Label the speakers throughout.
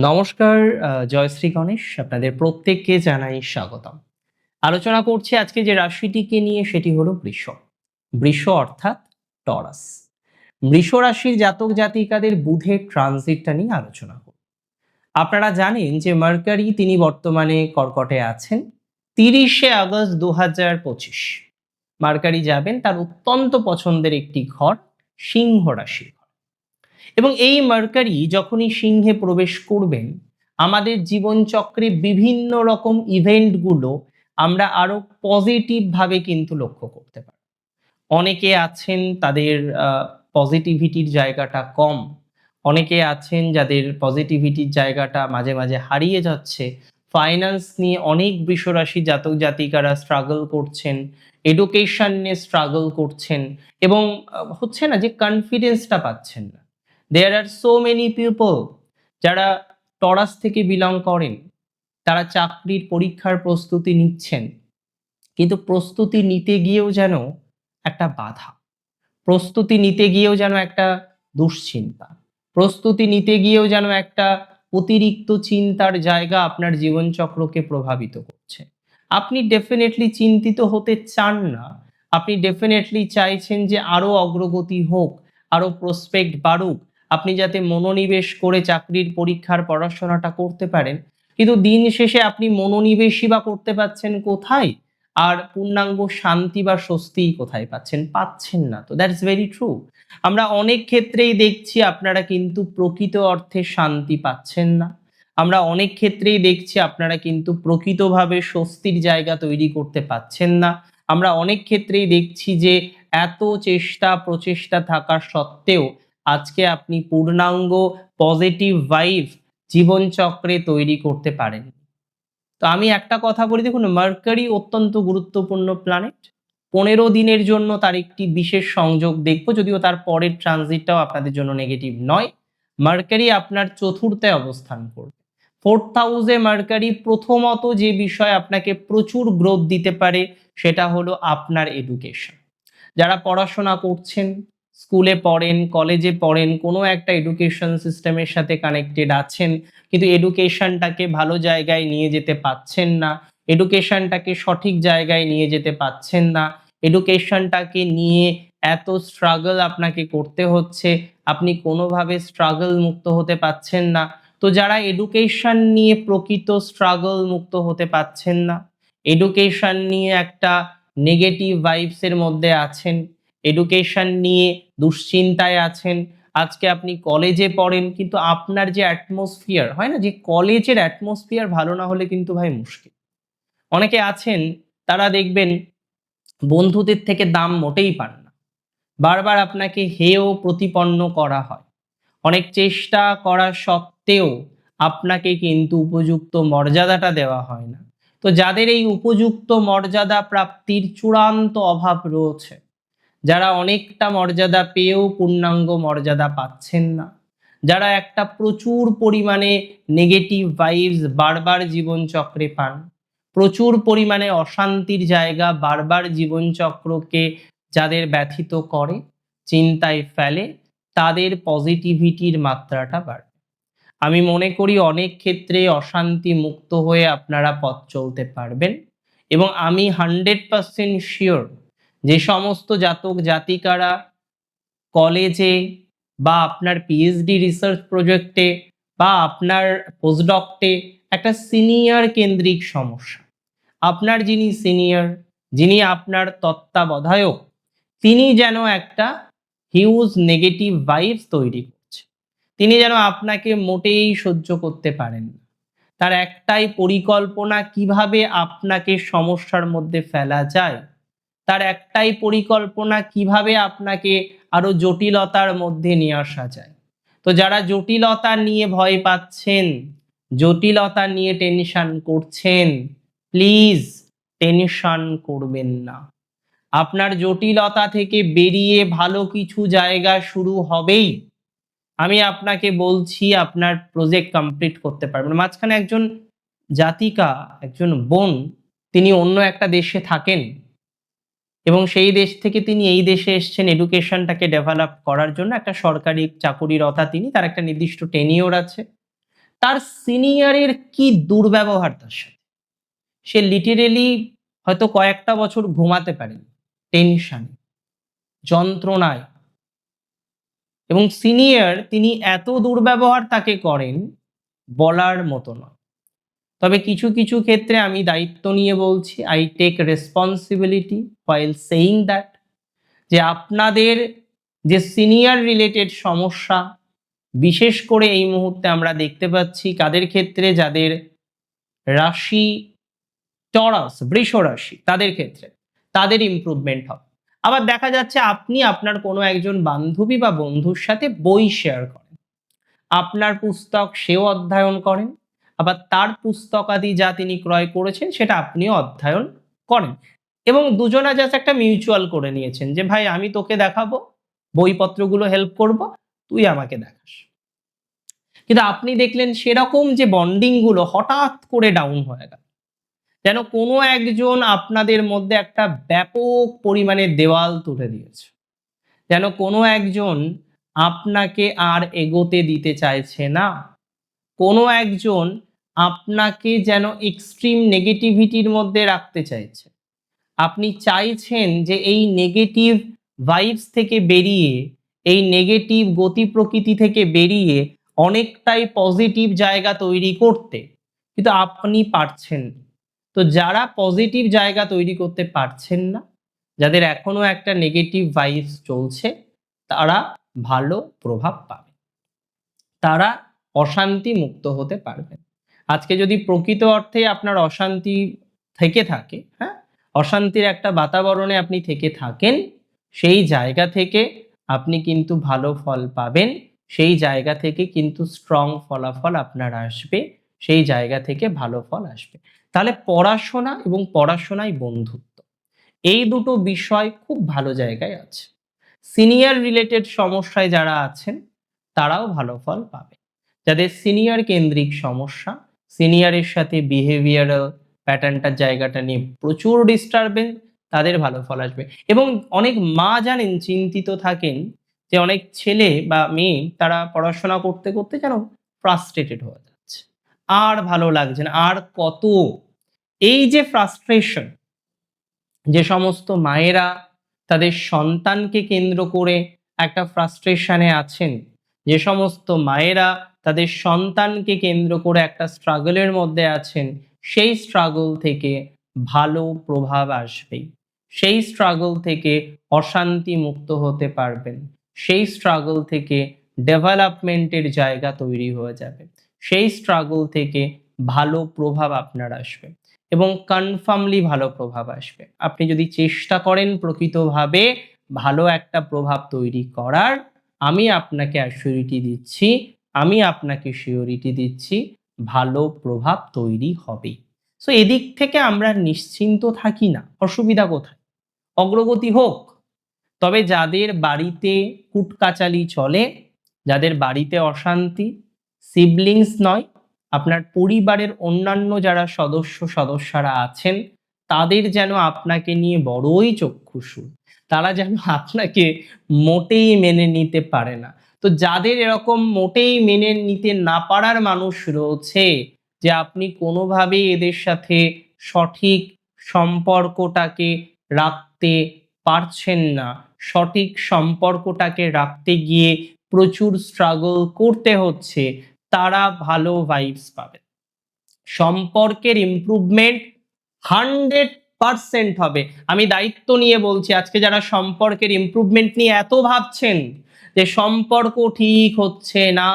Speaker 1: নমস্কার জয়শ্রী গণেশ, আপনাদের প্রত্যেককে জানাই স্বাগতম। আলোচনা করছি আজকে যে রাশিটিকে নিয়ে, সেটি হলো বৃষ। বৃষ অর্থাৎ টরাস। বৃষ রাশির জাতক জাতিকাদের বুধের ট্রানজিটটা নিয়ে আলোচনা করব। আপনারা জানেন যে মার্কারি তিনি বর্তমানে কর্কটে আছেন, তিরিশে আগস্ট দু হাজার পঁচিশ। মার্কারি যাবেন তার অত্যন্ত পছন্দের একটি ঘর সিংহ রাশির। এবং এই মার্কারি যখনই সিংহে প্রবেশ করবেন, আমাদের জীবনচক্রে বিভিন্ন রকম ইভেন্টগুলো আমরা আরও পজিটিভ ভাবে কিন্তু লক্ষ্য করতে পারি অনেকে আছেন তাদের পজিটিভিটির জায়গাটা কম। অনেকে আছেন যাদের পজিটিভিটির জায়গাটা মাঝে মাঝে হারিয়ে যাচ্ছে। ফাইন্যান্স নিয়ে অনেক বৃষরাশি জাতক জাতিকারা স্ট্রাগল করছেন, এডুকেশন নিয়ে স্ট্রাগল করছেন এবং হচ্ছে না যে কনফিডেন্সটা পাচ্ছেন না। There are so many people যারা টরাস থেকে বিলং করেন। তারা চাকরির পরীক্ষার প্রস্তুতি নিচ্ছেন। কিন্তু প্রস্তুতি নিতে গিয়েও যেন একটা বাধা। প্রস্তুতি নিতে গিয়েও যেন একটা দুশ্চিন্তা। প্রস্তুতি নিতে গিয়েও যেন একটা অতিরিক্ত চিন্তার জায়গা আপনার জীবনচক্রকে প্রভাবিত করছে। আপনি ডেফিনেটলি চিন্তিত হতে চান না। আপনি ডেফিনেটলি চাইছেন যে আরও অগ্রগতি হোক, আরও প্রসপেক্ট বাড়ুক। আপনি যাতে মনোনিবেশ করে চাকরির পরীক্ষার পড়াশোনাটা করতে পারেন। কিন্তু দিন শেষে আপনি মনোনিবেশই বা করতে পাচ্ছেন কোথায়? আর পূর্ণাঙ্গ শান্তি বা স্বস্তি কোথায় পাচ্ছেন? পাচ্ছেন না তো দ্যাটস ভেরি ট্রু আমরা অনেক ক্ষেত্রেই দেখছি আপনারা কিন্তু প্রকৃত অর্থে শান্তি পাচ্ছেন না। আমরা অনেক ক্ষেত্রেই দেখছি আপনারা কিন্তু প্রকৃতভাবে স্বস্তির জায়গা তৈরি করতে পাচ্ছেন না। আমরা অনেক ক্ষেত্রেই দেখছি যে এত চেষ্টা প্রচেষ্টা থাকা সত্ত্বেও আজকে আপনি পূর্ণাঙ্গ পজিটিভ ভাইব জীবনচক্রে তৈরি করতে পারেন। তো আমি একটা কথা বলি, দেখুন মার্কারি অত্যন্ত গুরুত্বপূর্ণ প্ল্যানেট পনেরো দিনের জন্য তার একটি বিশেষ সংযোগ দেখব, যদিও তার পরের ট্রানজিটটাও আপনাদের জন্য নেগেটিভ নয়। মার্কারি আপনার চতুর্থে অবস্থান করবে। ফোর্থ হাউসে মার্কারি প্রথমত যে বিষয় আপনাকে প্রচুর গ্রোথ দিতে পারে, সেটা হলো আপনার এডুকেশন যারা পড়াশোনা করছেন স্কুলে পড়েন, কলেজে পড়েন, কোনো একটা এডুকেশন সিস্টেমের সাথে কানেক্টেড আছেন, কিন্তু এডুকেশনটাকে ভালো জায়গায় নিয়ে যেতে পাচ্ছেন না এডুকেশনটাকে সঠিক জায়গায় নিয়ে যেতে পাচ্ছেন না এডুকেশনটাকে নিয়ে এত স্ট্রাগল আপনাকে করতে হচ্ছে, আপনি কোনোভাবে স্ট্রাগল মুক্ত হতে পাচ্ছেন না, তো যারা এডুকেশন নিয়ে প্রকৃত স্ট্রাগল মুক্ত হতে পাচ্ছেন না এডুকেশন নিয়ে একটা নেগেটিভ ভাইবসের মধ্যে আছেন এডুকেশন নিয়ে দুশ্চিন্তায় আছেন। আজকে আপনি কলেজে পড়েন, কিন্তু আপনার যে অ্যাটমসফিয়ার হয় না? যে কলেজের অ্যাটমসফিয়ার ভালো না হলে কিন্তু ভাই মুশকিল। অনেকে আছেন, তারা দেখবেন বন্ধুদের থেকে দাম মোটেই পান না। বারবার আপনাকে হেয় প্রতিপন্ন করা হয়। অনেক চেষ্টা করা সত্ত্বেও আপনাকে কিন্তু উপযুক্ত মর্যাদাটা দেওয়া হয় না। তো যাদের এই উপযুক্ত মর্যাদা প্রাপ্তির চূড়ান্ত অভাব রয়েছে যারা অনেকটা মর্যাদা পেয়েও পূর্ণাঙ্গ মর্যাদা পাচ্ছেন না। যারা একটা প্রচুর পরিমাণে নেগেটিভ ভাইবস বারবার জীবনচক্রে পান, প্রচুর পরিমাণে অশান্তির জায়গা বারবার জীবনচক্রকে যাদের ব্যথিত করে, চিন্তায় ফেলে, তাদের পজিটিভিটির মাত্রাটা বাড়ে। আমি মনে করি অনেক ক্ষেত্রে অশান্তি মুক্ত হয়ে আপনারা পথ চলতে পারবেন এবং আমি হান্ড্রেড পার্সেন্ট শিওর যে সমস্ত জাতক জাতিকারা কলেজে বা আপনার পিএইচডি রিসার্চ প্রজেক্টে বা আপনার পোস্টডক্টে একটা সিনিয়র কেন্দ্রিক সমস্যা। আপনার যিনি সিনিয়র যিনি আপনার তত্ত্বাবধায়ক, তিনি যেন একটা হিউজ নেগেটিভ ভাইবস তৈরি করছে। তিনি যেন আপনাকে মোটেই সহ্য করতে পারেন না। তার একটাই পরিকল্পনা কীভাবে আপনাকে সমস্যার মধ্যে ফেলা যায় তার একটাই পরিকল্পনা কীভাবে আপনাকে আরও জটিলতার মধ্যে নিয়ে আসা যায়। তো যারা জটিলতা নিয়ে ভয় পাচ্ছেন, জটিলতা নিয়ে টেনশন করছেন প্লিজ টেনশন করবেন না। আপনার জটিলতা থেকে বেরিয়ে ভালো কিছু জায়গা শুরু হবেই। আমি আপনাকে বলছি আপনার প্রজেক্ট কমপ্লিট করতে পারবেন। মাঝখানে একজন জাতিকা, একজন বোন, তিনি অন্য একটা দেশে থাকেন। এবং সেই দেশ থেকে তিনি এই দেশে এসছেন এডুকেশনটাকে ডেভেলপ করার জন্য। একটা সরকারি চাকুরিরতা তিনি তার একটা নির্দিষ্ট টেনিওর আছে। তার সিনিয়রের কি দুর্ব্যবহার তার সাথে? সে লিটারেলি হয়তো কয়েকটা বছর ঘুমাতে পারেনি টেনশনে যন্ত্রণায়। এবং সিনিয়র তিনি এত দুর্ব্যবহার তাকে করেন বলার মতো নয়। তবে কিছু কিছু ক্ষেত্রে আমি দায়িত্ব নিয়ে বলছি I take responsibility while saying that যে আপনাদের যে সিনিয়র রিলেটেড সমস্যা, বিশেষ করে এই মুহূর্তে আমরা দেখতে পাচ্ছি কাদের ক্ষেত্রে, যাদের রাশি টরাস, বৃষ রাশি, তাদের ক্ষেত্রে, তাদের ইমপ্রুভমেন্ট হবে। আবার দেখা যাচ্ছে আপনি আপনার কোনো একজন বান্ধবী বা বন্ধুর সাথে বই শেয়ার করেন। আপনার পুস্তক সেও অধ্যয়ন করেন। আবার তার পুস্তকাদি যা তিনি ক্রয় করেছেন, সেটা আপনিও অধ্যয়ন করেন। এবং দুজনা জাস্ট একটা মিউচুয়াল করে নিয়েছেন যে, ভাই, আমি তোকে দেখাবো, বইপত্রগুলো হেল্প করব, তুই আমাকে দেখাস। কিন্তু আপনি দেখলেন সেরকম যে বন্ডিংগুলো হঠাৎ করে ডাউন হয়ে গেল। যেন কোনো একজন আপনাদের মধ্যে একটা ব্যাপক পরিমাণে দেওয়াল তুলে দিয়েছে। যেন কোনো একজন আপনাকে আর এগোতে দিতে চাইছে না। কোনো একজন আপনাকে যেন এক্সট্রিম নেগেটিভিটির মধ্যে রাখতে চাইছে। আপনি চাইছেন যে এই নেগেটিভ ভাইবস থেকে বেরিয়ে, এই নেগেটিভ গতি প্রকৃতি থেকে বেরিয়ে অনেকটাই পজিটিভ জায়গা তৈরি করতে। কিন্তু আপনি পারছেন তো যারা পজিটিভ জায়গা তৈরি করতে পারছেন না, যাদের এখনও একটা নেগেটিভ ভাইবস চলছে, তারা ভালো প্রভাব পাবে। তারা অশান্তি মুক্ত হতে পারবেন। আজকে যদি প্রকৃত অর্থে আপনার অশান্তি থেকে থাকে হ্যাঁ? অশান্তির একটা বাতাবরণে আপনি থেকে থাকেন, সেই জায়গা থেকে আপনি কিন্তু ভালো ফল পাবেন, সেই জায়গা থেকে কিন্তু স্ট্রং ফলাফল আপনার আসবে, সেই জায়গা থেকে ভালো ফল আসবে। তাহলে পড়াশোনা এবং পড়াশোনায় বন্ধুত্ব, এই দুটো বিষয় খুব ভালো জায়গায় আছে। সিনিয়র রিলেটেড সমস্যায় যারা আছেন, তারাও ভালো ফল পাবে। যাদের সিনিয়র কেন্দ্রিক সমস্যা সিনিয়রের সাথে বিহেভিয়ারাল প্যাটার্নটার জায়গাটা নিয়ে প্রচুর ডিস্টারবেন্স তাদের ভালো ফল আসবে। এবং অনেক মা জানেন, চিন্তিত থাকেন যে অনেক ছেলে বা মেয়ে তারা পড়াশোনা করতে করতে যেন ফ্রাস্ট্রেটেড হয়ে যাচ্ছে। আর ভালো লাগছে না, আর কত? এই যে ফ্রাস্ট্রেশন যে সমস্ত মায়েরা তাদের সন্তানকে কেন্দ্র করে একটা ফ্রাস্ট্রেশনে আছেন, যে সমস্ত মায়েরা তাদের সন্তানকে কেন্দ্র করে একটা স্ট্রাগলের মধ্যে আছেন, সেই স্ট্রাগল থেকে ভালো প্রভাব আসবেই সেই স্ট্রাগল থেকে অশান্তি মুক্ত হতে পারবেন। সেই স্ট্রাগল থেকে ডেভেলপমেন্টের জায়গা তৈরি হয়ে যাবে। সেই স্ট্রাগল থেকে ভালো প্রভাব আপনার আসবে এবং কনফার্মলি ভালো প্রভাব আসবে। আপনি যদি চেষ্টা করেন প্রকৃতভাবে ভালো একটা প্রভাব তৈরি করার, আমি আপনাকে অ্যাসিউরিটি দিচ্ছি আমি আপনাকে শিওরিটি দিচ্ছি, ভালো প্রভাব তৈরি হবে। সো এদিক থেকে আমরা নিশ্চিন্ত থাকি না, অসুবিধা কোথায়? অগ্রগতি হোক, তবে যাদের বাড়িতে কুটকাচালি চলে, যাদের বাড়িতে অশান্তি সিবলিংস নয়, আপনার পরিবারের অন্যান্য যারা সদস্য সদস্যরা আছেন, তাদের যেন আপনাকে নিয়ে বড়ই চক্ষুষু তারা যেন আপনাকে মোটেই মেনে নিতে পারে না। তো যাদের এরকম মোটেই মেনে নিতে না পারার মানুষ রয়েছে, যে আপনি কোনোভাবেই এদের সাথে সঠিক সম্পর্কটাকে রাখতে পারছেন না, সঠিক সম্পর্কটাকে রাখতে গিয়ে প্রচুর স্ট্রাগল করতে হচ্ছে, তারা ভালো ভাইবস পাবে সম্পর্কের ইমপ্রুভমেন্ট হান্ড্রেড পারসেন্ট হবে। আমি দায়িত্ব নিয়ে বলছি, আজকে যারা সম্পর্কের ইম্প্রুভমেন্ট নিয়ে এত ভাবছেন যে সম্পর্ক ঠিক হচ্ছে না,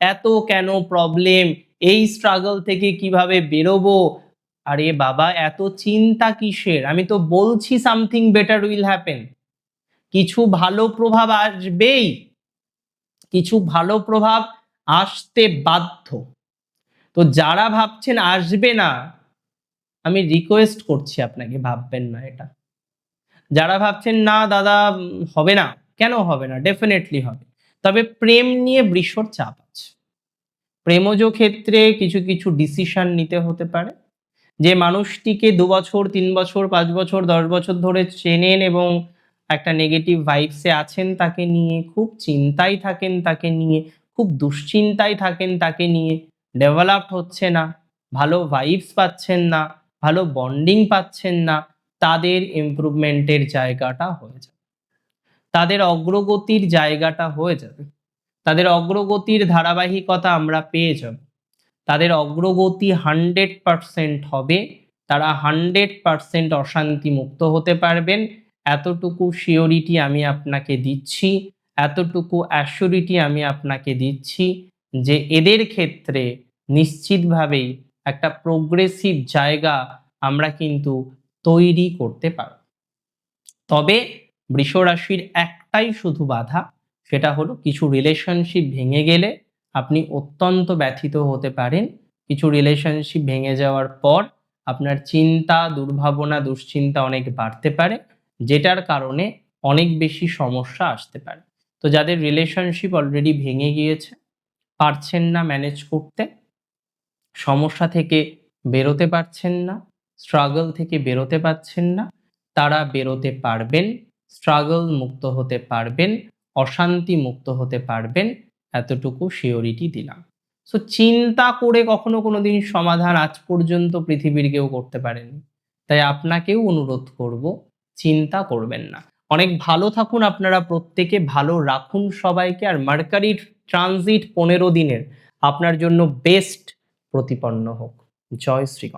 Speaker 1: এত কেন প্রবলেম এই স্ট্রাগল থেকে কীভাবে বেরোবো? আরে বাবা, এত চিন্তা কিসের? আমি তো বলছি সামথিং বেটার উইল হ্যাপেন কিছু ভালো প্রভাব আসবেই। কিছু ভালো প্রভাব আসতে বাধ্য। তো যারা ভাবছেন আসবে না, আমি রিকোয়েস্ট করছি আপনাকে, ভাববেন না এটা। যারা ভাবছেন না, দাদা, হবে না। কেন হবে না? ডেফিনেটলি হবে। তবে প্রেম নিয়ে বৃষর চাপ আছে। প্রেমজ ক্ষেত্রে কিছু কিছু ডিসিশন নিতে হতে পারে। যে মানুষটিকে দু বছর, তিন বছর, পাঁচ বছর, দশ বছর ধরে চেনেন এবং একটা নেগেটিভ ভাইবসে আছেন তাকে নিয়ে, খুব চিন্তায় থাকেন তাকে নিয়ে, খুব দুশ্চিন্তায় থাকেন তাকে নিয়ে ডেভেলপড হচ্ছে না, ভালো ভাইবস পাচ্ছেন না, ভালো বন্ডিং পাচ্ছেন না, তাদের ইমপ্রুভমেন্টের জায়গাটা হয়ে যাবে তাদের অগ্রগতির জায়গাটা হয়ে যাবে। তাদের অগ্রগতির ধারাবাহিকতা আমরা পেয়ে যাব। তাদের অগ্রগতি হান্ড্রেড পারসেন্ট হবে। তারা হান্ড্রেড পারসেন্ট অশান্তি মুক্ত হতে পারবেন। এতটুকু শিওরিটি আমি আপনাকে দিচ্ছি। এতটুকু অ্যাসিউরিটি আমি আপনাকে দিচ্ছি যে এদের ক্ষেত্রে নিশ্চিতভাবেই একটা প্রোগ্রেসিভ জায়গা আমরা কিন্তু তৈরি করতে পারব। তবে বৃষ রাশির একটাই শুধু বাধা, সেটা হলো কিছু রিলেশনশিপ ভেঙে গেলে আপনি অত্যন্ত ব্যথিত হতে পারেন। কিছু রিলেশনশিপ ভেঙে যাওয়ার পর আপনার চিন্তা, দুর্ভাবনা, দুশ্চিন্তা অনেক বাড়তে পারে, যেটার কারণে অনেক বেশি সমস্যা আসতে পারে। তো যাদের রিলেশনশিপ অলরেডি ভেঙে গিয়েছে, পারছেন না ম্যানেজ করতে, সমস্যা থেকে বেরোতে পারছেন না স্ট্রাগল থেকে বেরোতে পারছেন না, তারা বেরোতে পারবেন। স্ট্রাগল মুক্ত হতে পারবেন অশান্তি মুক্ত হতে পারবেন, এতটুকু শিওরিটি দিলাম। সো চিন্তা করে কখনো কোনো দিন সমাধান আজ পর্যন্ত পৃথিবীর কেউ করতে পারেনি। তাই আপনাকেও অনুরোধ করব, চিন্তা করবেন না। অনেক ভালো থাকুন আপনারা প্রত্যেকে, ভালো রাখুন সবাইকে, আর মার্কারির ট্রানজিট পনেরো দিনের আপনার জন্য বেস্ট প্রতিপন্ন হোক। জয় শ্রী